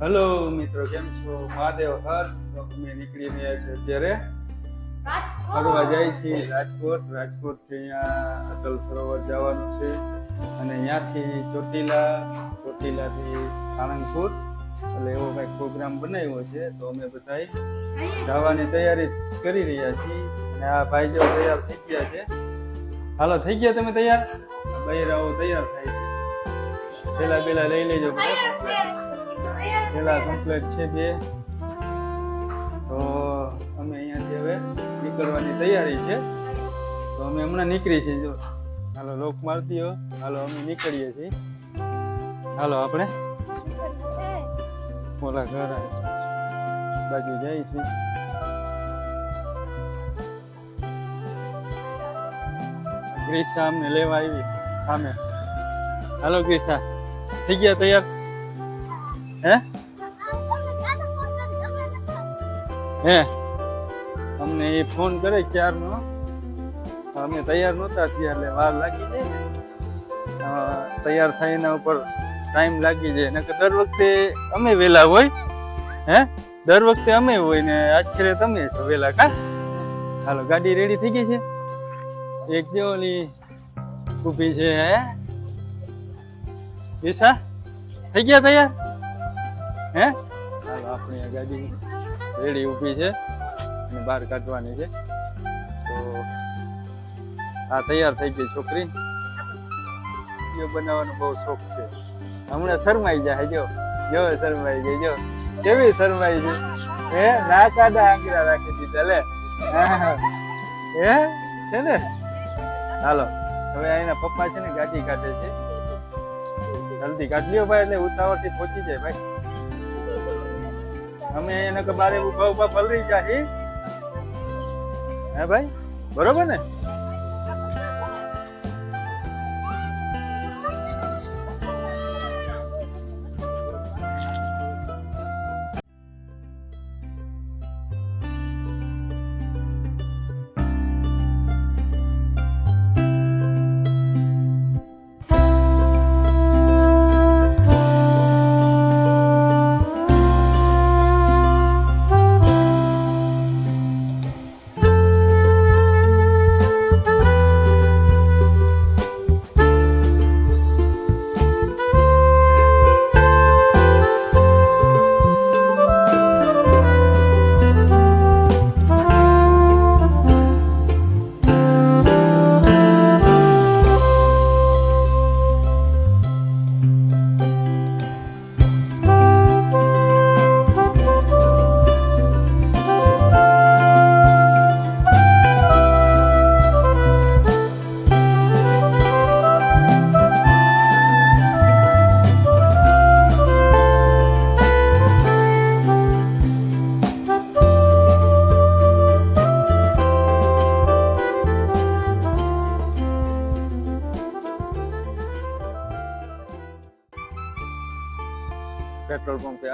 Hello મિત્રો કેમ છો? મહાદેવ હર તો અમે નીકળી રહ્યા છે અત્યારે ફરવા જાય છે રાજકોટ. રાજકોટથી અહીંયા અટલ સરોવર જવાનું છે. અને અહીંયાથી ચોટીલા ચોટીલાથી સાળંગપુર એટલે એવો કંઈક પ્રોગ્રામ બનાવ્યો છે તો અમે બધા જવાની તૈયારી કરી રહ્યા છીએ. અને આ ભાઈ જો તૈયાર થઈ ગયા છે. હાલો થઈ ગયા તમે તૈયાર? બૈરાઓ તૈયાર થાય છે. પેલા પેલા લઈ લેજો પેલા કમ્પ્લેટ છે બે. તો અમે અહીંયાથી હવે નીકળવાની તૈયારી છે, તો અમે હમણાં નીકળી છીએ, જો. હાલો, લોક મારતી હો. હાલો, અમે નીકળીએ છીએ. હાલો, આપણે. ઓલા ઘર બાજુ જાય છે. ગ્રીસા અમને લેવા આવી સામે. હાલો, ગ્રીસા. થઈ ગયા તૈયાર? હે? અમને એ ફોન કરે ક્યારનો? અમે તૈયાર નહોતા થયા એટલે વાર લાગી જાય તૈયાર થાય એના ઉપર ટાઈમ લાગી જાય. નકર દર વખતે અમે વહેલા હોય. હે? દર વખતે અમે હોય ને આખરે તમે છો વહેલા કા? હાલો, ગાડી રેડી થઈ ગઈ છે? એક જે ઓલી ઊભી છે, હે? ઈશા થઈ ગયા તૈયાર? હે? હાલો, આપણી ગાડી રેડી ઊભી છે અને બહાર કાઢવાની છે. તો આ તૈયાર થઈ ગઈ છોકરી. વીડિયો બનાવવાનો બહુ શોખ છે. હમણાં શરમાઈ જાય, જો. જો શરમાઈ ગઈ જો. કેવી શરમાઈ છે? હે? ના કાઢા આંગળા રાખી દીધા, લે. હે? છે ને? હાલો. હવે અહીંના પપ્પા છે ને ગાડી કાઢે છે. જલ્દી કાઢ લ્યો ભાઈ, એટલે ઉતાવળથી પહોંચી જાય ભાઈ. અમે એને કે બારે ઊભા ઊભા પલરી જાય હે ભાઈ? બરોબર ને?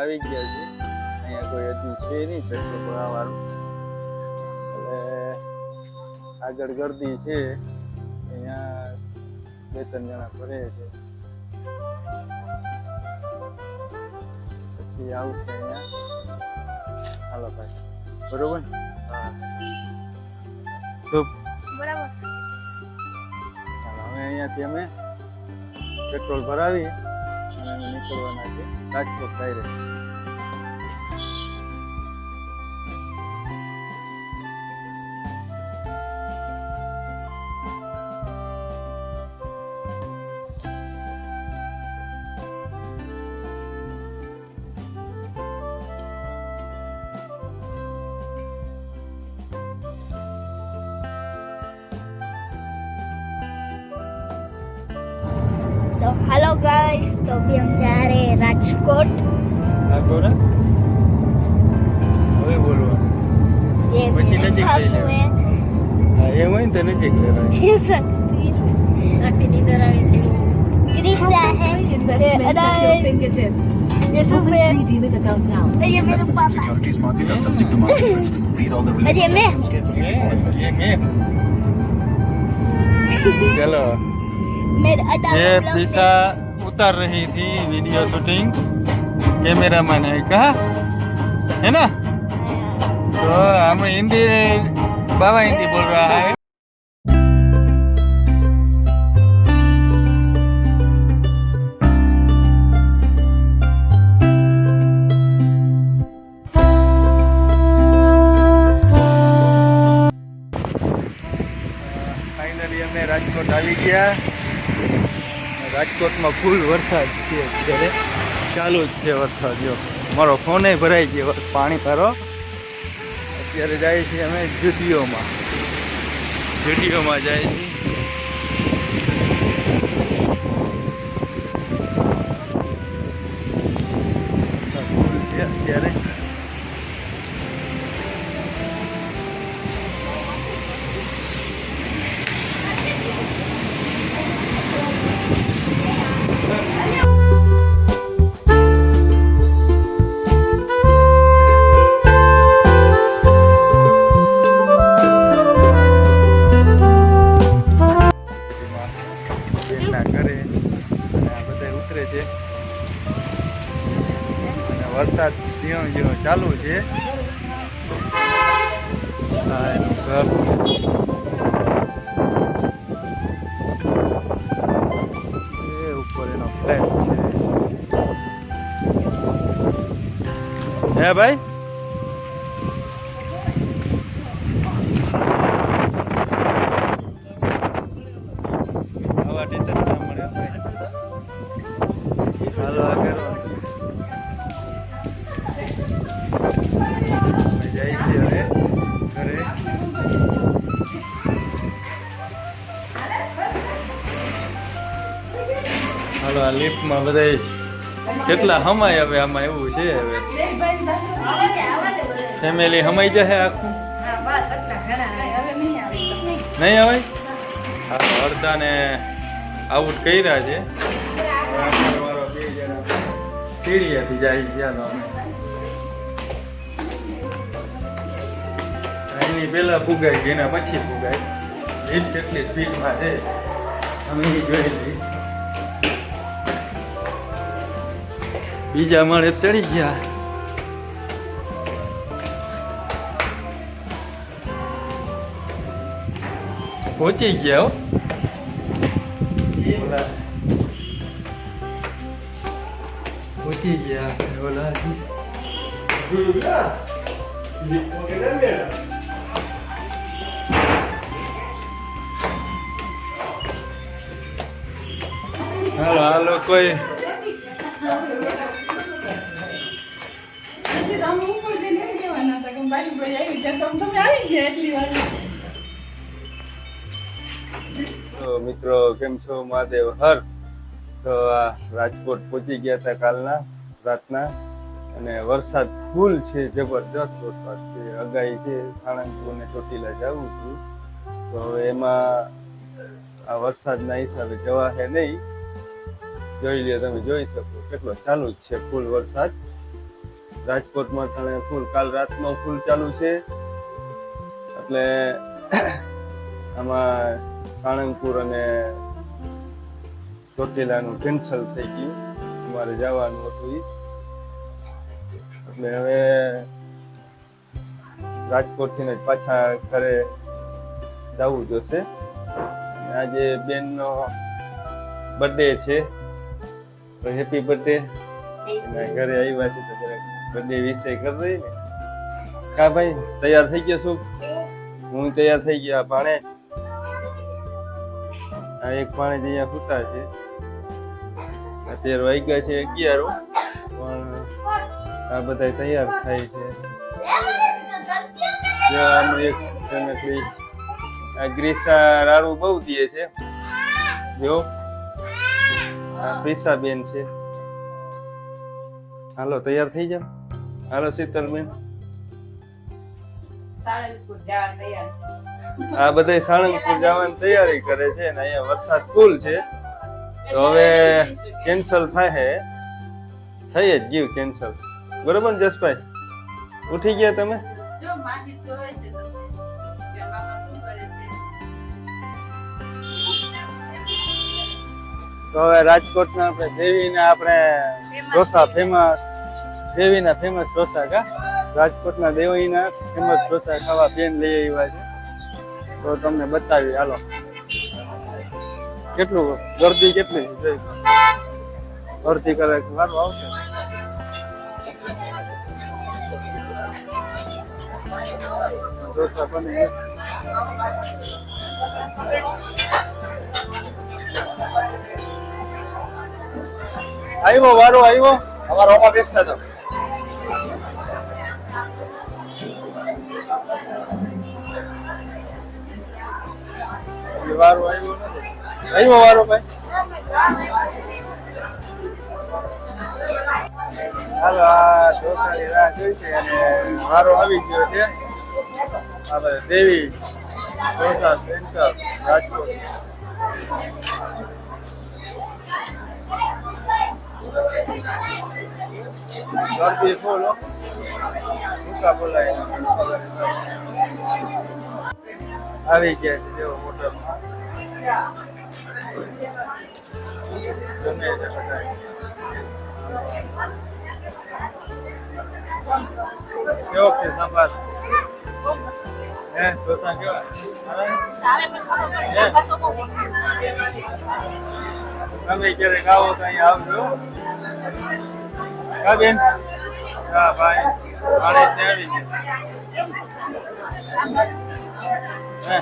આવી ગયા છે. અહીંયા કોઈ હજી છે નહીં પેટ્રોલ ભરાવાનું એટલે આગળ ગરદી છે. અહીંયા બે ત્રણ જણા ભરે છે. પછી આવશે અહીંયા. હાલો ભાઈ. બરોબર? ને હા બરાબર. હવે અહીંયાથી અમે પેટ્રોલ ભરાવી નીકળવાના છે. રાજકોટ ડાયરેક્ટ. તો હાલો ગાઈસ તો બી હમ જા રહે રાજકોટ. રાજકોટ હવે બોલો પછી નજીક લઈ લે હા. એ હોય ને તો નજીક લે રાખી દીધા રહે છે. રિક્ષા હે અરે ये को ब्लॉग प्रीसा उतर रही थी वीडियो शूटिंग कैमरामैन है कहा है ना तो हम हिंदी बाबा हिंदी बोल रहा है રાજકોટમાં ફૂલ વરસાદ છે અત્યારે. ચાલુ જ છે વરસાદ, જો. મારો ફોને ભરાઈ ગયો. પાણી ભરો. અત્યારે જાય છે અમે જુડીઓમાં જુડીઓમાં જાય છે. વરસાદ ઝીણો ઝીણો ચાલુ છે. આ એનું એ ઉપર એનો ફ્લેટ હે ભાઈ? આ લિફ્ટમાં બધા કેટલા હમાય હવે આમાં એવું છે હવે. ફેમિલી હમાઈ જશે આખું? નહીં આવે? અડધાને આઉટ કર્યા છે. સીડીએથી જાય છે અમે. એની પહેલાં ફુગાય છે એના પછી ફુગાય લીફ્ટ કેટલી સ્પીડમાં છે. અમે જોઈ લઈ બીજા માળે ચડી ગયા. પહોંચી ગયા પહોંચી ગયા ઓલા હાલો હાલો કોઈ તો મિત્રો, કેમ છો? મહાદેવ. હર. તો આ રાજકોટ પહોંચી ગયા હતા કાલના, રાતના. અને વરસાદ ફૂલ છે જબરદસ્ત વરસાદ છે. અગાઈ છે સાણંદપુર ને ચોટીલા જવું છું. તો એમાં આ વરસાદના હિસાબે જવા હે નહીં. જોઈ લે તમે જોઈ શકો. કેટલો ચાલુ જ છે, ફૂલ વરસાદ. રાજકોટમાં તને ફૂલ કાલ રાતનો ફૂલ ચાલુ છે. એટલે આમાં સાણંગપુર અને ચોટીલાનું કેન્સલ થઈ ગયું. અમારે જવાનું હતું એટલે હવે રાજકોટથી જ પાછા ઘરે જવું જોશે. આજે બેનનો બર્થડે છે. હેપી બર્થડે ઘરે આવ્યા છે. બર્થડે વિશે કરી દઈ ને. કા ભાઈ, તૈયાર થઈ ગયો છું? હું તૈયાર થઈ ગયો પાણે. આ એક પાણી અહીંયા ફૂટા છે. અત્યારે વાગ્યા છે અગિયારો પણ આ બધા તૈયાર થાય છે. આમ એક નકલી આ ગ્રીસા રાડું બહુ દે છે. જો. આ પ્રિસા બેન છે. હાલો તૈયાર થઈ જાવ હાલો શીતલબેન. આ બધા સાળંગપુર જવાની તૈયારી કરે છે ને અહીંયા વરસાદ ફૂલ છે. તો હવે કેન્સલ થાય થઈ જ ગયું કેન્સલ. બરોબર ને જસભાઈ? ઉઠી ગયા તમે? તો હવે રાજકોટના આપણે દેવીને આપણે ઢોસા ફેમસ દેવીના ફેમસ ઢોસા કા? રાજકોટના દેવીના ફેમસ ઢોસા ખાવા બેન લઈ આવ્યા છે. તો તમને બતાવી હાલો. કેટલું ગરદી કેટલી જોઈ. અડધી કલાક વારું આવશે. ઢોસા બની આવ્યો વારો આવ્યો? અમારો ઓમાં બેસતા એ વારો આવ્યો નથી. આવ્યો વારો ભાઈ? હાલો આ ઢોસાની રાહ જોઈ છે અને વારો આવી ગયો છે. આપણે દેવી ઢોસા સેન્ટર રાજકોટ. બોલાય આવી ગયા છે જેવો મોટો. ગમે તે બધા. કેવો છે સંભાર હે ઢોસા કેવા? તમે ક્યારેક આવો તો અહીંયા આવજો. હા બેન હા ભાઈ ભાડે જ આવી ગયા હે